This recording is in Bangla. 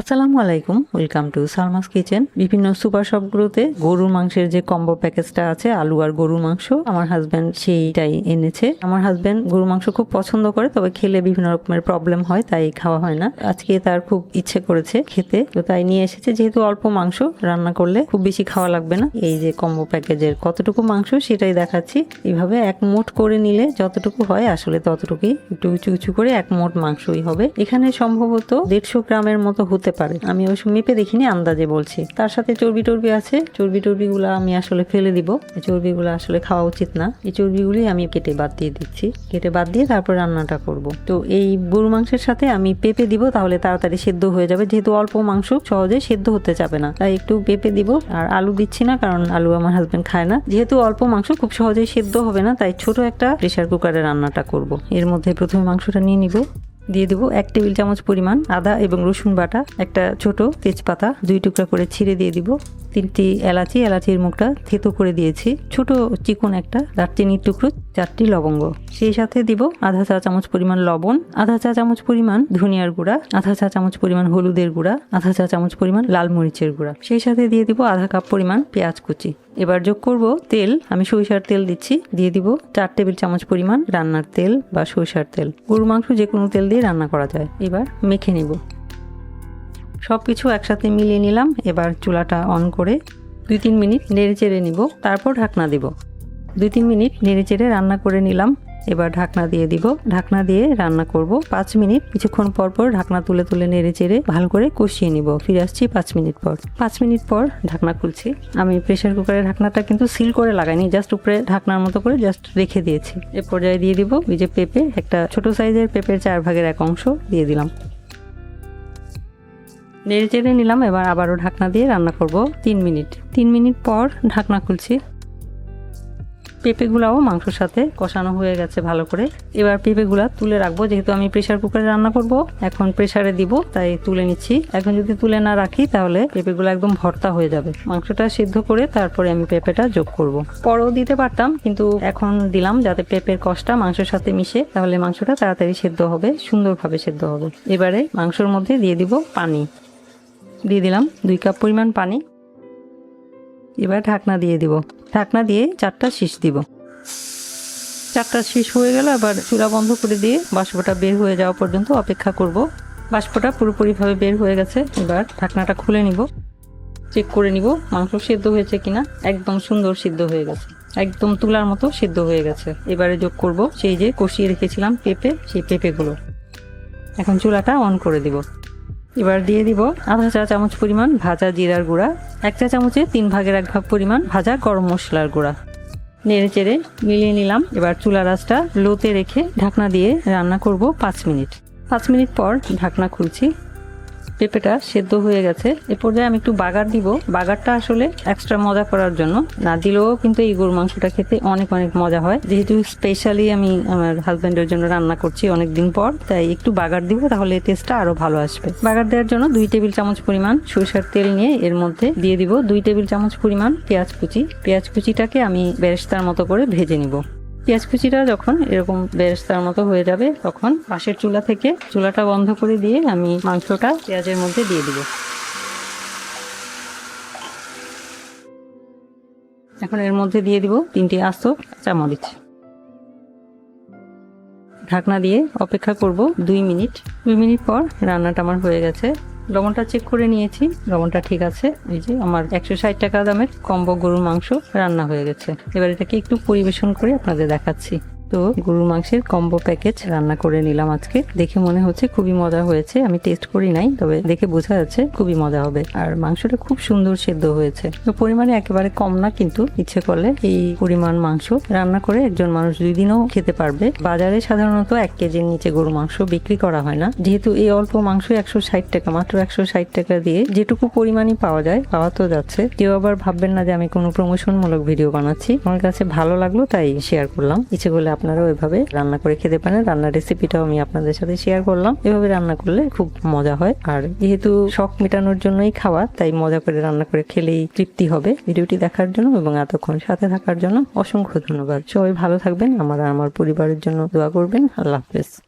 আসসালামু আলাইকুম, ওয়েলকাম টু সালমাস কিচেন। বিভিন্ন সুপার শপগুলোতে গরুর মাংসের যে কম্বো প্যাকেজটা আছে, আলু আর গরুর মাংস, আমার হাজব্যান্ড সেইটাই এনেছে। আমার হাজব্যান্ড গরুর মাংস খুব পছন্দ করে, তবে খেলে বিভিন্ন রকমের প্রবলেম হয়, তাই খাওয়া হয় না। আজকে তার খুব ইচ্ছে করেছে খেতে, তো তাই নিয়ে এসেছে। যেহেতু অল্প মাংস, রান্না করলে খুব বেশি খাওয়া লাগবে না। এই যে কম্বো প্যাকেজের কতটুকু মাংস, সেটাই দেখাচ্ছি। এইভাবে এক মোট করে নিলে যতটুকু হয়, আসলে ততটুকুই। একটু উঁচু উঁচু করে এক মোট মাংসই হবে। এখানে সম্ভবত দেড়শো গ্রামের মতো হতে পারে। আমি ওই মেপে দেখিনি, আন্দাজে বলছি। তার সাথে চর্বি টর্বি আছে। চর্বি টর্বি গুলো আমি আসলে ফেলে দিব। চর্বিগুলো আসলে খাওয়া উচিত না। এই চর্বিগুলি আমি কেটে বাদ দিয়ে দিচ্ছি। কেটে বাদ দিয়ে তারপর রান্নাটা করব। তো এই গরু মাংসের সাথে আমি পেঁপে দিব, তাহলে তাড়াতাড়ি সেদ্ধ হয়ে যাবে। যেহেতু অল্প মাংস, সহজে সেদ্ধ হতে যাবে না। তাই একটু পেঁপে দিব। আর আলু দিচ্ছি না, কারণ আলু আমার হাজবেন্ড খায় না। যেহেতু অল্প মাংস, খুব সহজেই সেদ্ধ হবে না। তাই ছোট একটা প্রেশার কুকারে রান্নাটা করব। এর মধ্যে প্রথমে মাংসটা নিয়ে নিব। দিয়ে দেবো এক টেবিল চামচ পরিমাণ আদা এবং রসুন বাটা, একটা ছোট তেজপাতা, দুই টুকরা করে ছিঁড়ে দিয়ে দিব। তিনটি এলাচি, এলাচির মুখটা থেতো করে দিয়েছি। ছোট চিকন একটা দারচিনির টুকরো, চারটি লবঙ্গ। সেই সাথে দিব আধা চা চামচ পরিমাণ লবণ, আধা চা চামচ পরিমাণ ধনিয়ার গুঁড়া, আধা চা চামচ পরিমাণ হলুদের গুঁড়া, আধা চা চামচ পরিমাণ লাল মরিচের গুঁড়া। সেই সাথে দিয়ে দিব আধা কাপ পরিমাণ পেঁয়াজ কুচি। এবার যোগ করব তেল। আমি সরিষার তেল দিচ্ছি। দিয়ে দিব চার টেবিল চামচ পরিমাণ রান্নার তেল বা সরিষার তেল। গরু মাংস যে কোনো তেল দিয়ে রান্না করা যায়। এবার মেখে নেব। সব কিছু একসাথে মিলিয়ে নিলাম। এবার চুলাটা অন করে দুই তিন মিনিট নেড়ে চেড়ে নিব। তারপর ঢাকনা দিব। দুই তিন মিনিট নেড়ে চেড়ে রান্না করে নিলাম। এবার ঢাকনা দিয়ে দিব। ঢাকনা দিয়ে রান্না করব। পাঁচ মিনিট, কিছুক্ষণ পর পর ঢাকনা তুলে তুলে নেড়ে চেড়ে ভালো করে কষিয়ে নিব। ফিরে আসছি পাঁচ মিনিট পর। পাঁচ মিনিট পর ঢাকনা খুলছি। আমি প্রেশার কুকারের ঢাকনাটা কিন্তু সিল করে লাগাইনি, জাস্ট উপরে ঢাকনার মতো করে জাস্ট রেখে দিয়েছি। এ পর্যায়ে দিয়ে দিব ওই যে পেঁপে, একটা ছোট সাইজের পেঁপের চার ভাগের এক অংশ দিয়ে দিলাম। নেড়ে চেড়ে নিলাম, এবার আবারও ঢাকনা দিয়ে রান্না করব তিন মিনিট। তিন মিনিট পর ঢাকনা খুলছি। পেঁপেগুলাও মাংসর সাথে কষানো হয়ে গেছে ভালো করে। এবার পেঁপেগুলা তুলে রাখব, যেহেতু আমি প্রেশার কুকারে রান্না করব। এখন প্রেশারে দিব, তাই তুলে নিচ্ছি। এখন যদি তুলে না রাখি, তাহলে পেঁপেগুলো একদম ভর্তা হয়ে যাবে। মাংসটা সিদ্ধ করে তারপরে আমি পেঁপেটা যোগ করব। পরেও দিতে পারতাম, কিন্তু এখন দিলাম যাতে পেঁপের কষটা মাংসের সাথে মিশে, তাহলে মাংসটা তাড়াতাড়ি সেদ্ধ হবে, সুন্দরভাবে সেদ্ধ হবে। এবারে মাংসর মধ্যে দিয়ে দিব পানি। দিয়ে দিলাম দুই কাপ পরিমাণ পানি। এবার ঢাকনা দিয়ে দিব। ঢাকনা দিয়ে চারটা শীষ দিব। চারটা শীষ হয়ে গেল আবার চুলা বন্ধ করে দিয়ে বাষ্পটা বের হয়ে যাওয়া পর্যন্ত অপেক্ষা করব। বাষ্পটা পুরোপুরিভাবে বের হয়ে গেছে, এবার ঢাকনাটা খুলে নিব। চেক করে নিব মাংস সেদ্ধ হয়েছে কিনা। একদম সুন্দর সিদ্ধ হয়ে গেছে। একদম তুলার মতো সিদ্ধ হয়ে গেছে। এবারে যোগ করব সেই যে কষিয়ে রেখেছিলাম পেঁপে, সেই পেঁপেগুলো। এখন চুলাটা অন করে দিব। এবার দিয়ে দিব আধা চা চামচ পরিমাণ ভাজা জিরার গুঁড়া, এক চা চামচে তিন ভাগের এক ভাগ পরিমাণ ভাজা গরম মশলার গুঁড়া। নেড়ে চেড়ে মিলিয়ে নিলাম। এবার চুলা রাসটা লোতে রেখে ঢাকনা দিয়ে রান্না করব পাঁচ মিনিট। পাঁচ মিনিট পর ঢাকনা খুলছি। পেঁপেটা সেদ্ধ হয়ে গেছে। এ পর্যায়ে আমি একটু বাগার দিব। বাগারটা আসলে এক্সট্রা মজা করার জন্য। না দিলেও কিন্তু এই গরু মাংসটা খেতে অনেক অনেক মজা হয়। যেহেতু স্পেশালি আমি আমার হাজব্যান্ডের জন্য রান্না করছি অনেক দিন পর, তাই একটু বাগার দিব তাহলে টেস্টটা আরও ভালো আসবে। বাগার দেওয়ার জন্য দুই টেবিল চামচ পরিমাণ সরিষার তেল নিয়ে এর মধ্যে দিয়ে দিব দুই টেবিল চামচ পরিমাণ পেঁয়াজ কুচি। পেঁয়াজ কুচিটাকে আমি বেরেস্তার মতো করে ভেজে নিব। পেঁয়াজ কুচিটা যখন এরকম বেরেস্তার মতো হয়ে যাবে, তখন পাশের চুলা থেকে চুলাটা বন্ধ করে দিয়ে আমি মাংসটা পেঁয়াজের মধ্যে দিয়ে দিব। এখন এর মধ্যে দিয়ে দিব তিনটি আস্ত চামরিচ ঢাকনা দিয়ে অপেক্ষা করব দুই মিনিট। দুই মিনিট পর রান্নাটা আমার হয়ে গেছে। লবণটা চেক করে নিয়েছি। লবণটা ঠিক আছে। এই যে আমার একশো ষাট টাকা দামের কম্বো গরুর মাংস রান্না হয়ে গেছে। এবার এটাকে একটু পরিবেশন করে আপনাদের দেখাচ্ছি। তো গরুর মাংসের কম্বো প্যাকেজ রান্না করে নিলাম আজকে। দেখে মনে হচ্ছে খুবই মজা হয়েছে। আমি টেস্ট করি নাই, তবে দেখে বোঝা যাচ্ছে খুবই মজা হবে। আর মাংসটা খুব সুন্দর সেদ্ধ হয়েছে। তো পরিমাণে একেবারে কম না, কিন্তু ইচ্ছে করলে এই পরিমাণ মাংস রান্না করে একজন মানুষ দুই দিনও খেতে পারবে। বাজারে সাধারণত এক কেজির নিচে গরু মাংস বিক্রি করা হয় না। যেহেতু এই অল্প মাংস একশো ষাট টাকা, মাত্র একশো ষাট টাকা দিয়ে যেটুকু পরিমাণই পাওয়া যায়, পাওয়া তো যাচ্ছে। কেউ আবার ভাববেন না যে আমি কোনো প্রমোশনমূলক ভিডিও বানাচ্ছি। আমার কাছে ভালো লাগল, তাই শেয়ার করলাম। ইচ্ছে করলে আপনারাও ওইভাবে রান্না করে খেতে পারেন। রান্নার রেসিপিটাও আমি আপনাদের সাথে শেয়ার করলাম। এভাবে রান্না করলে খুব মজা হয়। আর যেহেতু শখ মেটানোর জন্যই খাওয়া, তাই মজা করে রান্না করে খেলেই তৃপ্তি হবে। ভিডিওটি দেখার জন্য এবং এতক্ষণ সাথে থাকার জন্য অসংখ্য ধন্যবাদ। সবাই ভালো থাকবেন। আমার আমার পরিবারের জন্য দোয়া করবেন। আল্লাহ হাফেজ।